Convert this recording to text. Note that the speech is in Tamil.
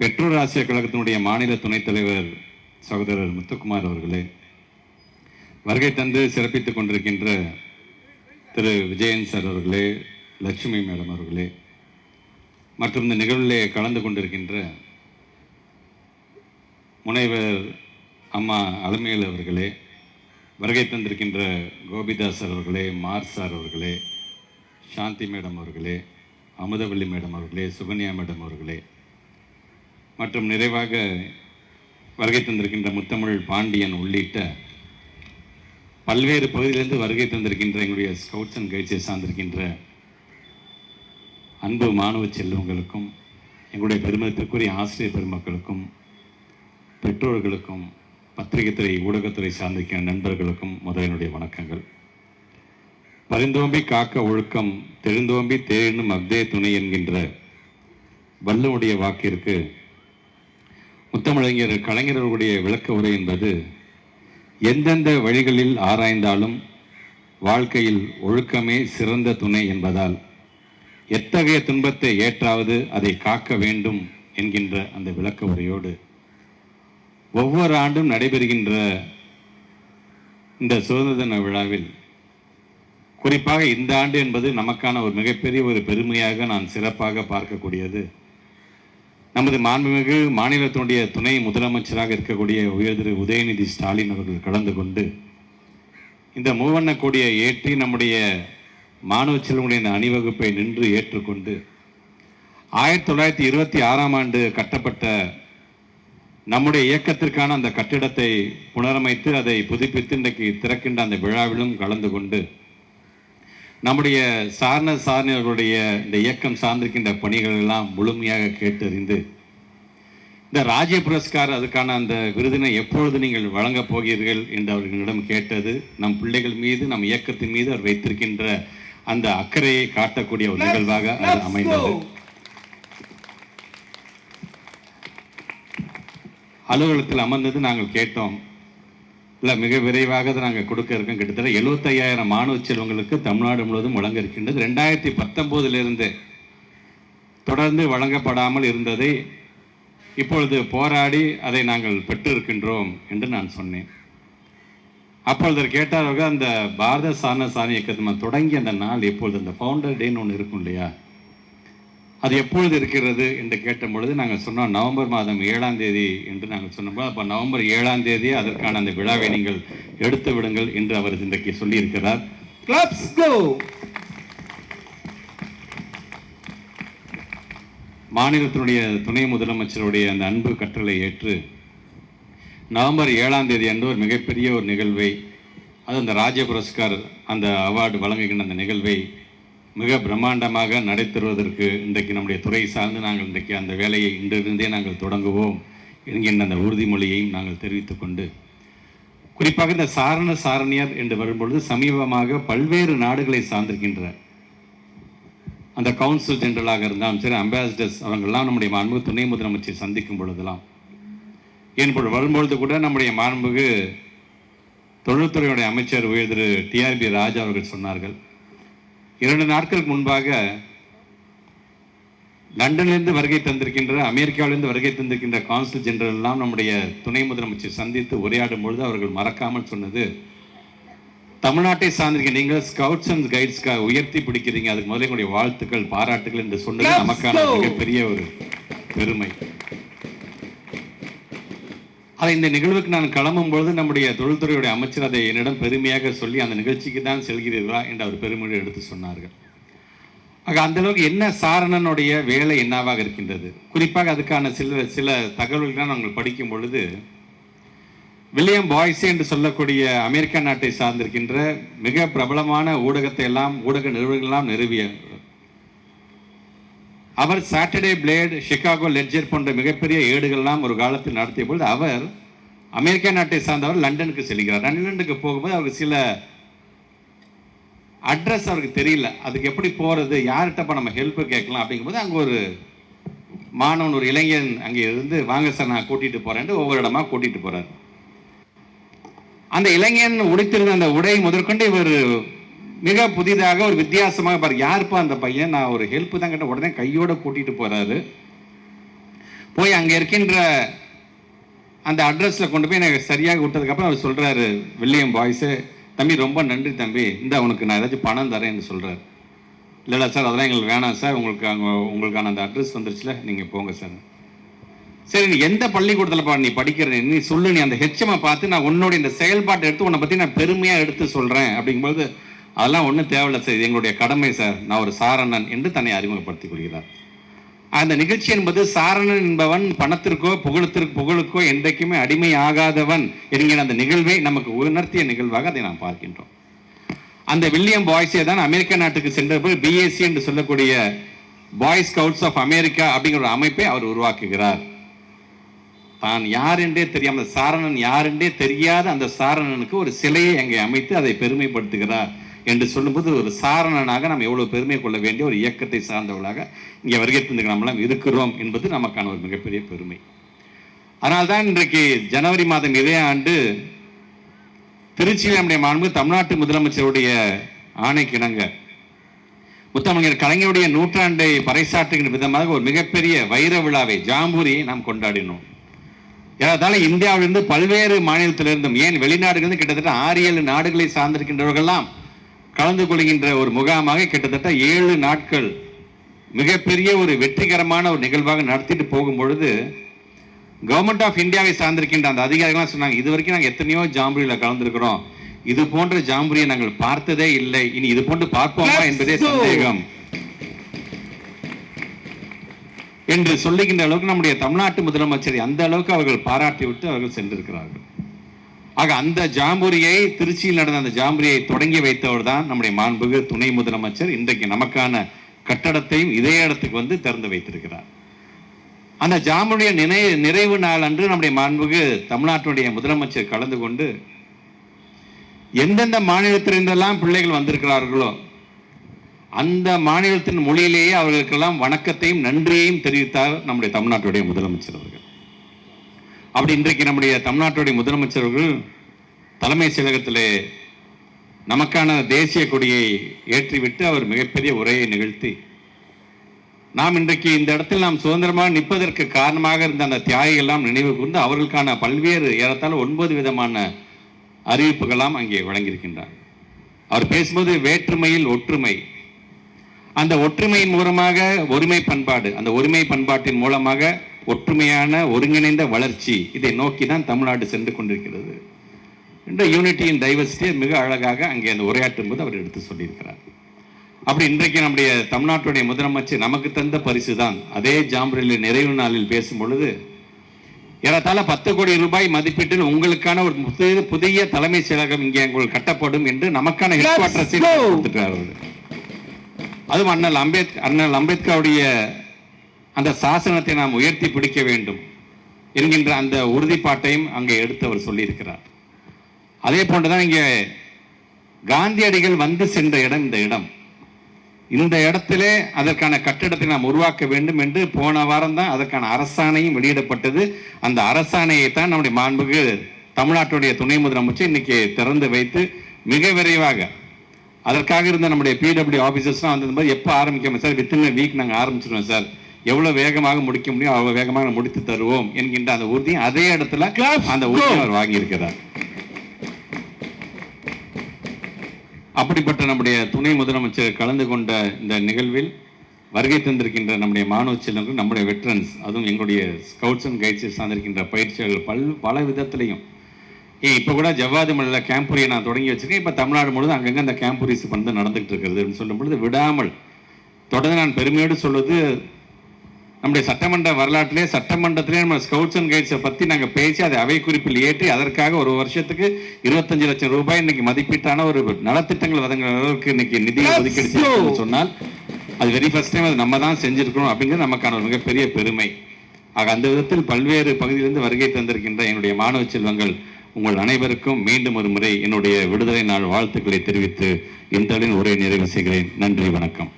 பெற்றோர் ஆசிரியர் கழகத்தினுடைய மாநில துணைத் தலைவர் சகோதரர் முத்துக்குமார் அவர்களே வருகை தந்து சிறப்பித்துக் கொண்டிருக்கின்ற திரு விஜயன் சார் அவர்களே லட்சுமி மேடம் அவர்களே மற்றும் இந்த நிகழ்விலே கலந்து கொண்டிருக்கின்ற முனைவர் அம்மா அலமேல் அவர்களே வருகை தந்திருக்கின்ற கோபிதாஸ் அவர்களே மார் சார் அவர்களே சாந்தி மேடம் அவர்களே அமுதவள்ளி மேடம் அவர்களே சுகன்யா மேடம் அவர்களே மற்றும் நிறைவாக வருகை தந்திருக்கின்ற முத்தமிழ் பாண்டியன் உள்ளிட்ட பல்வேறு பகுதியிலிருந்து வருகை தந்திருக்கின்ற எங்களுடைய ஸ்கவுட்ஸ் அண்ட் கைட்ஸை சார்ந்திருக்கின்ற அன்பு மாணவ செல்வங்களுக்கும் எங்களுடைய பெருமதிற்குரிய ஆசிரியர் பெருமக்களுக்கும் பெற்றோர்களுக்கும் பத்திரிகைத்துறை ஊடகத்துறை சார்ந்திருக்கிற நண்பர்களுக்கும் முதலினுடைய வணக்கங்கள். பரிந்தோம்பி காக்க ஒழுக்கம் தெரிந்தோம்பி தேனும் அக்தே துணை என்கின்ற வள்ளுவனுடைய வாக்கிற்கு முத்தமிழறிஞர் கலைஞர்களுடைய விளக்க உரை என்பது எந்தெந்த வழிகளில் ஆராய்ந்தாலும் வாழ்க்கையில் ஒழுக்கமே சிறந்த துணை என்பதால் எத்தகைய துன்பத்தை ஏற்றாவது அதை காக்க வேண்டும் என்கின்ற அந்த விளக்க உரையோடு ஒவ்வொரு ஆண்டும் நடைபெறுகின்ற இந்த சுதந்திர தின விழாவில் குறிப்பாக இந்த ஆண்டு என்பது நமக்கான ஒரு மிகப்பெரிய ஒரு பெருமையாக நான் சிறப்பாக பார்க்கக்கூடியது. நமது மாண்புமிகு மாநிலத்தினுடைய துணை முதலமைச்சராக இருக்கக்கூடிய உயர்திரு உதயநிதி ஸ்டாலின் அவர்கள் கலந்து கொண்டு இந்த மூவண்ண கொடியை ஏற்றி நம்முடைய மாணவ செல்வங்களின் அணிவகுப்பை நின்று ஏற்றுக்கொண்டு ஆயிரத்தி தொள்ளாயிரத்தி இருபத்தி ஆறாம் ஆண்டு கட்டப்பட்ட நம்முடைய இயக்கத்திற்கான அந்த கட்டிடத்தை புனரமைத்து அதை புதுப்பித்து இன்றைக்கு திறக்கின்ற அந்த விழாவிலும் கலந்து கொண்டு நம்முடைய சாரண சாரணியர்களுடைய இந்த இயக்கம் சார்ந்திருக்கின்ற பணிகள் எல்லாம் முழுமையாக கேட்டறிந்து இந்த ராஜ்ய புரஸ்கார் அதுக்கான அந்த விருதினை எப்பொழுது நீங்கள் வழங்கப் போகிறீர்கள் என்று அவர்களிடம் கேட்டது நம் பிள்ளைகள் மீது நம் இயக்கத்தின் மீது அவர் வைத்திருக்கின்ற அந்த அக்கறையை காட்டக்கூடிய ஒரு நிகழ்வாக அது அமைந்தது. அலுவலகத்தில் அமர்ந்தது நாங்கள் கேட்டோம். இல்லை மிக விரைவாக அதை நாங்கள் கொடுக்க இருக்கோம். கிட்டத்தட்ட எழுபத்தையாயிரம் மாணவ செல்வங்களுக்கு தமிழ்நாடு முழுவதும் வழங்க இருக்கின்றது ரெண்டாயிரத்தி பத்தொம்போதிலிருந்து தொடர்ந்து வழங்கப்படாமல் இருந்ததை இப்பொழுது போராடி அதை நாங்கள் பெற்றிருக்கின்றோம் என்று நான் சொன்னேன். அப்பொழுது கேட்டார்கள் அந்த பாரத சாரண சாரணி இயக்கத்தை தொடங்கி அந்த நாள் எப்பொழுது அந்த ஃபவுண்டர் டேன்னு ஒன்று இருக்கும் இல்லையா? அது எப்பொழுது இருக்கிறது என்று கேட்ட பொழுது நாங்கள் சொன்னோம் நவம்பர் மாதம் ஏழாம் தேதி என்று நாங்கள் சொன்னபோது அப்போ நவம்பர் ஏழாம் தேதி அதற்கான அந்த விழாவை நீங்கள் எடுத்து விடுங்கள் என்று அவர் இன்றைக்கு சொல்லியிருக்கிறார். கிளப்ஸ் கோ மாநிலத்தினுடைய துணை முதலமைச்சருடைய அந்த அன்பு கற்றலை ஏற்று நவம்பர் ஏழாம் தேதி அன்று ஒரு மிகப்பெரிய ஒரு நிகழ்வை அது அந்த ராஜ்ய புரஸ்கார் அந்த அவார்டு வழங்குகின்ற அந்த நிகழ்வை மிக பிரம்மாண்டமாக நடைபெறுவதற்கு இன்றைக்கு நம்முடைய துறை சார்ந்து நாங்கள் இன்றைக்கு அந்த வேலையை இன்றிருந்தே நாங்கள் தொடங்குவோம் என்கின்ற அந்த உறுதிமொழியையும் நாங்கள் தெரிவித்துக்கொண்டு குறிப்பாக இந்த சாரண சாரணியர் என்று வரும்பொழுது சமீபமாக பல்வேறு நாடுகளை சார்ந்திருக்கின்ற அந்த கவுன்சில் ஜெனரலாக இருந்தாலும் சரி அம்பாசிடர்ஸ் அவங்கெல்லாம் நம்முடைய மாண்பு துணை முதலமைச்சர் சந்திக்கும் பொழுதெல்லாம் என்பது வரும்பொழுது கூட நம்முடைய மாண்புக்கு தொழில்துறையுடைய அமைச்சர் உயர் திரு டிஆர்பி ராஜா அவர்கள் சொன்னார்கள் இரண்டு நாட்களுக்கு முன்பாக லண்டனிலிருந்து வருகை தந்திருக்கின்ற அமெரிக்காவிலிருந்து வருகை தந்திருக்கின்ற கான்சுல் ஜெனரல் எல்லாம் நம்முடைய துணை முதலமைச்சர் சந்தித்து உரையாடும் பொழுது அவர்கள் மறக்காமல் சொன்னது தமிழ்நாட்டை சார்ந்திருக்க நீங்கள் ஸ்கவுட்ஸ் அண்ட் கைட்ஸ்க்காக உயர்த்தி பிடிக்கிறீங்க அதுக்கு முதல்ல எங்களுடைய வாழ்த்துக்கள் பாராட்டுகள் என்று சொன்னது நமக்கான. மிகப்பெரிய ஒரு பெருமை அதை இந்த நிகழ்வுக்கு நான் கிளம்பும் பொழுது நம்முடைய தொழில்துறையுடைய அமைச்சர் அதை என்னிடம் பெருமையாக சொல்லி அந்த நிகழ்ச்சிக்கு தான் செல்கிறீர்களா என்று அவர் பெருமையை எடுத்து சொன்னார்கள். ஆக அந்தளவுக்கு என்ன சாரணனுடைய வேலை என்னவாக இருக்கின்றது? குறிப்பாக அதுக்கான சில சில தகவல்கள்லாம் நாங்கள் படிக்கும் பொழுது வில்லியம் பாய்ஸே என்று சொல்லக்கூடிய அமெரிக்க நாட்டை சார்ந்திருக்கின்ற மிக பிரபலமான ஊடகத்தை எல்லாம் ஊடக நிறுவனங்கள்லாம் நிறுவிய அவர் சாட்டர்டே பிளேட் சிகாகோ லெட்ஜர் போன்ற மிகப்பெரிய ஏடுகள்லாம் ஒரு காலத்தில் நடத்திய பொழுது அவர் அமெரிக்க நாட்டை சார்ந்தவர் லண்டனுக்கு செல்கிறார். லண்டனுக்கு போகும்போது அவருக்கு சில அட்ரஸ் அவருக்கு தெரியல. அதுக்கு எப்படி போகிறது யார்கிட்ட இப்போ நம்ம ஹெல்ப்பு கேட்கலாம் அப்படிங்கும்போது அங்கே ஒரு மாணவன் ஒரு இளைஞன் அங்கே இருந்து வாங்க சார் நான் கூட்டிகிட்டு போகிறேன்ட்டு ஒவ்வொரு இடமா கூட்டிகிட்டு போகிறார் அந்த இளைஞன் உடுத்திருந்த அந்த உடை முதற்கொண்டு இவர் மிக புதிதாக ஒரு வித்தியாசமாக பாரு. யாருப்பா அந்த பையன்? நான் ஒரு ஹெல்ப் தான் கேட்ட உடனே கையோட கூட்டிட்டு போறாரு. போய் அங்கே இருக்கின்ற அந்த அட்ரஸில் கொண்டு போய் எனக்கு சரியாக விட்டதுக்கப்புறம் அவர் சொல்கிறாரு வில்லியம் பாய்ஸு தம்பி ரொம்ப நன்றி தம்பி. இந்த உனக்கு நான் ஏதாச்சும் பணம் தரேன்னு சொல்கிறார் இல்லைடா சார் அதெல்லாம் எங்களுக்கு வேணாம் சார் உங்களுக்கு அங்கே உங்களுக்கான அந்த அட்ரஸ் வந்துருச்சுல. நீங்கள் போங்க சார் சரி நீ எந்த பள்ளிக்கூடத்தில் பா நீ படிக்கிற? நீ சொல்லு நீ அந்த ஹெச்எம்ஐ பார்த்து நான் உன்னோட இந்த செயல்பாட்டை எடுத்து உன்னை பற்றி நான் பெருமையாக எடுத்து சொல்கிறேன் அப்படிங்கும்போது அதெல்லாம் ஒன்றும் தேவையில்லை சார். இது எங்களுடைய கடமை சார். நான் ஒரு சாரணன் என்று தன்னை அறிமுகப்படுத்திக் கொள்கிறார். அந்த நிகழ்ச்சி என்பது சாரணன் என்பவன் பணத்திற்கோ புகழத்திற்கு புகழுக்கோ என்றைக்குமே அடிமை ஆகாதவன் என்கிற அந்த நிகழ்வை நமக்கு உணர்த்திய நிகழ்வாக அதை நாம் பார்க்கின்றோம். அந்த வில்லியம் பாய்ஸே தான் அமெரிக்க நாட்டுக்கு சென்றபோது பிஎஸ்சி என்று சொல்லக்கூடிய பாய் ஸ்கவுட்ஸ் ஆஃப் அமெரிக்கா அப்படிங்கிற ஒரு அமைப்பை அவர் உருவாக்குகிறார். தான் யார் என்றே தெரியாமல் சாரணன் யார் என்றே தெரியாத அந்த சாரணனுக்கு ஒரு சிலையை அங்கே அமைத்து அதை பெருமைப்படுத்துகிறார். என்று சொல்லும்போது ஒரு சாரணனாக நாம் எவ்வளவு பெருமை கொள்ள வேண்டிய ஒரு இயக்கத்தை சார்ந்தவர்களாக இங்கே வருகை தந்து நம்மளாம் இருக்கிறோம் என்பது நமக்கான ஒரு மிகப்பெரிய பெருமை. அதனால்தான் இன்றைக்கு ஜனவரி மாதம் இதே ஆண்டு திருச்சியில் நம்முடைய மாண்பு தமிழ்நாட்டு முதலமைச்சருடைய ஆணைக்கிணங்க முத்தமிழர் கலைஞருடைய நூற்றாண்டை பறைசாற்றுகின்ற விதமாக ஒரு மிகப்பெரிய வைர விழாவை ஜாம்பூரியை நாம் கொண்டாடினோம். ஏறத்தாழ இந்தியாவிலிருந்து பல்வேறு மாநிலத்திலிருந்தும் ஏன் வெளிநாடுகளிலிருந்து கிட்டத்தட்ட ஆறு ஏழு நாடுகளை சார்ந்திருக்கின்றவர்கள்லாம் கலந்து கொள்கின்ற ஒரு முகாமாக கிட்டத்தட்ட ஏழு நாட்கள் மிகப்பெரிய ஒரு வெற்றிகரமான ஒரு நிகழ்வாக நடத்திட்டு போகும் பொழுது கவர்மெண்ட் ஆஃப் இந்தியாவை சார்ந்திருக்கின்ற அந்த அதிகாரிகள்லாம் சொன்னாங்க இது வரைக்கும் நாங்கள் எத்தனையோ ஜாம்புரியில் கலந்துருக்கிறோம். இது போன்ற ஜாம்புரியை நாங்கள் பார்த்ததே இல்லை. இனி இது போன்று பார்ப்போமா என்பதே சந்தேகம். என்று சொல்லுகின்ற அளவுக்கு நம்முடைய தமிழ்நாட்டு முதலமைச்சரை அந்த அளவுக்கு அவர்கள் பாராட்டி விட்டு அவர்கள் சென்றிருக்கிறார்கள். ஆக அந்த ஜாம்பூரியை திருச்சியில் நடந்த அந்த ஜாம்பூரியை தொடங்கி வைத்தவர் தான் நம்முடைய மாண்புகு துணை முதலமைச்சர். இன்றைக்கு நமக்கான கட்டடத்தையும் இதே இடத்துக்கு வந்து திறந்து வைத்திருக்கிறார். அந்த ஜாம்புடைய நினை நிறைவு நாள் அன்று நம்முடைய மாண்புகு தமிழ்நாட்டுடைய முதலமைச்சர் கலந்து கொண்டு எந்தெந்த மாநிலத்திலிருந்தெல்லாம் பிள்ளைகள் வந்திருக்கிறார்களோ அந்த மாநிலத்தின் மொழியிலேயே அவர்களுக்கெல்லாம் வணக்கத்தையும் நன்றியையும் தெரிவித்தார் நம்முடைய தமிழ்நாட்டுடைய முதலமைச்சர் அவர்கள். அப்படி இன்றைக்கு நம்முடைய தமிழ்நாட்டுடைய முதலமைச்சர்கள் தலைமைச் தலைமை செயலகத்திலே நமக்கான தேசிய கொடியை ஏற்றிவிட்டு அவர் மிகப்பெரிய உரையை நிகழ்த்தி நாம் இன்றைக்கு இந்த இடத்தில் நாம் சுதந்திரமாக நிற்பதற்கு காரணமாக இருந்த அந்த தியாகிகள்லாம் நினைவு கூர்ந்து அவர்களுக்கான பல்வேறு ஏறத்தால் ஒன்பது விதமான அறிவிப்புகளாம் அங்கே வழங்கியிருக்கின்றார். அவர் பேசும்போது வேற்றுமையில் ஒற்றுமை. அந்த ஒற்றுமையின் மூலமாக ஒருமை பண்பாடு அந்த ஒருமை பண்பாட்டின் மூலமாக ஒற்றுமையான ஒருங்கிணைந்த வளர்ச்சி இதை நோக்கி தான் தமிழ்நாடு சென்று கொண்டிருக்கிறது. என்ற யூனிட்டியின் டைவர்சிட்டியை மிக அழகாக அங்கே அந்த உரையாற்றும் போது அவர் எடுத்து சொல்லியிருக்கிறார். அப்படி இன்றைக்கு நம்முடைய தமிழ்நாட்டுடைய முதலமைச்சர் நமக்கு தந்த பரிசு தான் அதே ஜாம்பரில் நிறைவு நாளில் பேசும் பொழுது ஏறத்தாழ பத்து கோடி ரூபாய் மதிப்பீட்டில் உங்களுக்கான ஒரு புதிய புதிய தலைமை செயலகம் இங்கே உங்களுக்கு கட்டப்படும் என்று நமக்கான ஹெட் குவார்டர்ஸை கொடுத்துட்டார் அவர். அதுவும் அண்ணல் அம்பேத் அண்ணல் அம்பேத்கருடைய அந்த சாசனத்தை நாம் உயர்த்தி பிடிக்க வேண்டும் என்கின்ற அந்த உறுதிப்பாட்டையும் அங்கே எடுத்து அவர் சொல்லியிருக்கிறார். அதே போன்றுதான் இங்கே காந்தியடிகள் வந்து சென்ற இடம் இந்த இடம். இந்த இடத்திலே அதற்கான கட்டிடத்தை நாம் உருவாக்க வேண்டும் என்று போன வாரம் தான் அதற்கான அரசாணையும் வெளியிடப்பட்டது. அந்த அரசாணையை தான் நம்முடைய மாண்புக்கு தமிழ்நாட்டுடைய துணை முதலமைச்சர் இன்னைக்கு திறந்து வைத்து மிக விரைவாக அதற்காக இருந்த நம்முடைய பிடபிள்யூ ஆஃபீஸர்ஸ்லாம் வந்தது எப்போ ஆரம்பிக்கணும் சார்? வித்தின் வீக் நாங்கள் ஆரம்பிச்சிருவோம் சார். எவ்வளவு வேகமாக முடிக்க முடியும் அவ்வளவு வேகமாக முடித்து தருவோம் என்கின்ற அந்த உறுதியும் அதே இடத்துல அந்த உறுதியை அவர் வாங்கியிருக்கிறார். அப்படிப்பட்ட நம்முடைய துணை முதலமைச்சர் கலந்து கொண்ட இந்த நிகழ்வில் வருகை தந்திருக்கின்ற நம்முடைய மாணவ செல்வங்கள் நம்முடைய வெட்டரன்ஸ் அதுவும் எங்களுடைய ஸ்கவுட்ஸ் அண்ட் கைட்ஸை சார்ந்திருக்கின்ற பயிற்சியாளர்கள் பல் பல விதத்திலையும். ஏ இப்போ கூட ஜவ்வாது மலையில் கேம்புரியை நான் தொடங்கி வச்சிருக்கேன். இப்போ தமிழ்நாடு முழுவதும் அங்கங்கே அந்த கேம்புரிஸ் வந்து நடந்துகிட்டு இருக்கிறது. சொல்லும் பொழுது விடாமல் தொடர்ந்து நான் பெருமையோடு சொல்வது நம்முடைய சட்டமன்ற வரலாற்றிலே சட்டமன்றத்திலே நம்ம ஸ்கவுட்ஸ் அண்ட் கைட்ஸை பற்றி நாங்கள் பேசி அதை அவை குறிப்பில் ஏற்றி அதற்காக ஒரு வருஷத்துக்கு இருபத்தஞ்சு லட்சம் ரூபாய் இன்னைக்கு மதிப்பீட்டான ஒரு நலத்திட்டங்கள் வழங்குற அளவுக்கு இன்னைக்கு நிதி ஒதுக்கீடு சொன்னால் அது வெரி ஃபர்ஸ்ட் டைம் அது நம்ம தான் செஞ்சிருக்கிறோம் அப்படிங்கிறது நமக்கான ஒரு மிகப்பெரிய பெருமை. ஆக அந்த விதத்தில் பல்வேறு பகுதியிலிருந்து வருகை தந்திருக்கின்ற என்னுடைய மாணவ செல்வங்கள் உங்கள் அனைவருக்கும் மீண்டும் ஒரு முறை என்னுடைய விடுதலை நாள் வாழ்த்துக்களை தெரிவித்து இந்த உரை நிறைவு செய்கிறேன். நன்றி வணக்கம்.